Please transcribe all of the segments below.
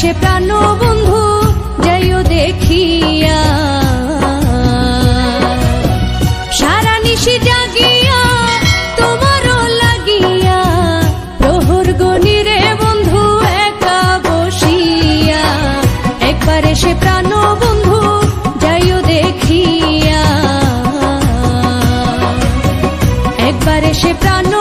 সে প্রাণ বন্ধু, যাইও দেখিয়া। সারা নিশি জাগিয়া, তোমারও লাগিয়া, প্রহর গণিরে বন্ধু, একা বসিয়া। একবারে এসে প্রাণ বন্ধু, যাইও দেখিয়া। একবার এসে প্রাণ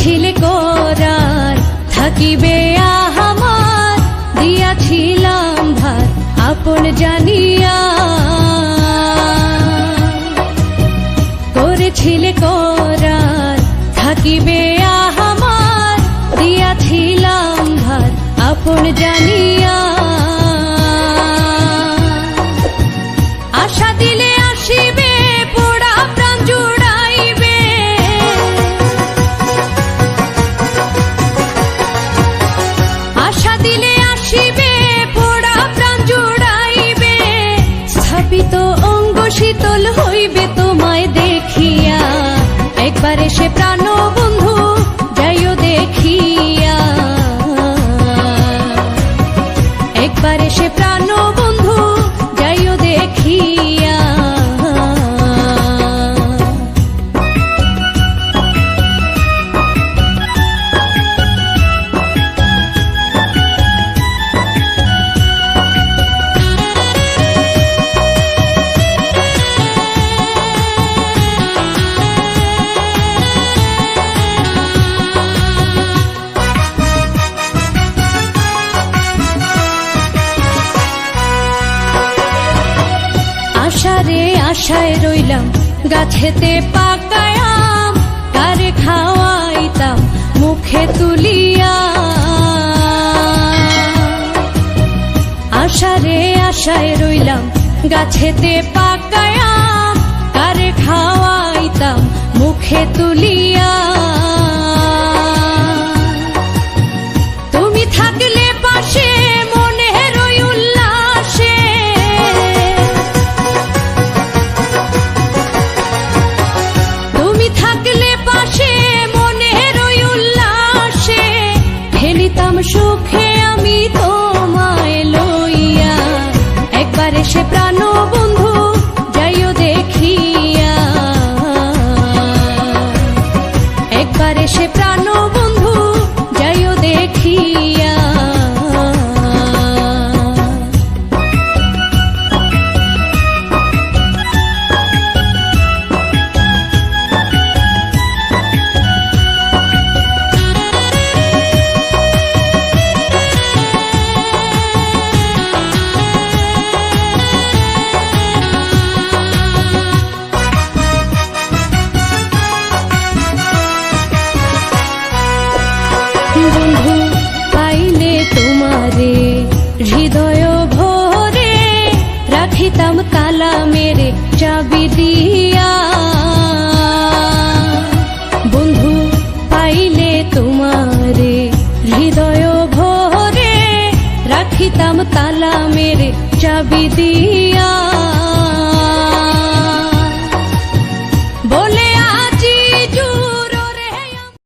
করেছিলে করার থাকিবে আহামার, দিয়াছিলাম ভার, আপন জানিয়া। করেছিল করার থাকিবে আহামার, দিয়াছিলাম ভার, আপন জানিয়া। স্থাপিত অঙ্গ শীতল হইবে তোমায় দেখিয়া। একবার এসে প্রাণ আশারে আশায় রইলাম, গাছেতে পাকায়াম কারে খাওয়াইতাম, মুখে তুলিয়া আশারে আশায় রইলাম, গাছেতে পাকায়াম কারে খাওয়াইতাম, মুখে তুলিয়া দিয়া। বন্ধু পাইলে তোমারে হৃদয় ভরে রাখিতাম তালা মেরে চাবি দিয়া।